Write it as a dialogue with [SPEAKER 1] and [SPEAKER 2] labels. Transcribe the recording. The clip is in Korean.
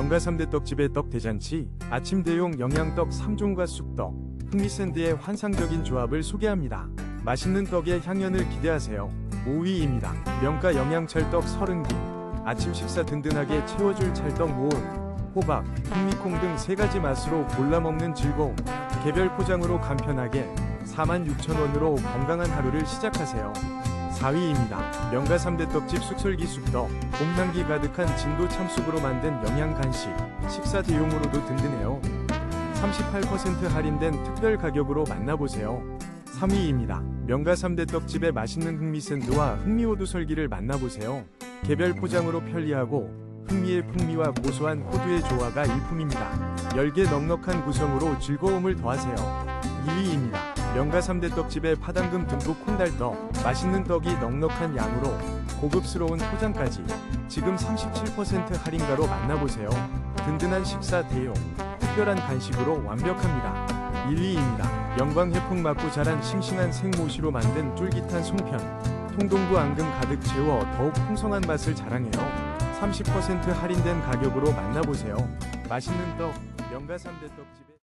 [SPEAKER 1] 명가 3대 떡집의 떡 대잔치, 아침 대용 영양떡 3종과 쑥떡, 흑미샌드의 환상적인 조합을 소개합니다. 맛있는 떡의 향연을 기대하세요. 5위입니다. 명가 영양찰떡 30개, 아침 식사 든든하게 채워줄 찰떡 모음, 호박, 흑미콩 등 세 가지 맛으로 골라 먹는 즐거움, 개별 포장으로 간편하게 46,000원으로 건강한 하루를 시작하세요. 4위입니다. 명가 3대 떡집 숙설기 쑥떡, 봄향기 가득한 진도 참쑥으로 만든 영양 간식, 식사 대용으로도 든든해요. 38% 할인된 특별 가격으로 만나보세요. 3위입니다. 명가 3대 떡집의 맛있는 흑미 샌드와 흑미 호두 설기를 만나보세요. 개별 포장으로 편리하고 흑미의 풍미와 고소한 호두의 조화가 일품입니다. 10개 넉넉한 구성으로 즐거움을 더하세요. 2위입니다. 명가 3대 떡집의 파당금 듬뿍 콩달떡, 맛있는 떡이 넉넉한 양으로 고급스러운 포장까지 지금 37% 할인가로 만나보세요. 든든한 식사 대용, 특별한 간식으로 완벽합니다. 1위입니다. 영광 해풍 맞고 자란 싱싱한 생모시로 만든 쫄깃한 송편. 통동부 앙금 가득 채워 더욱 풍성한 맛을 자랑해요. 30% 할인된 가격으로 만나보세요. 맛있는 떡, 명가 3대 떡집에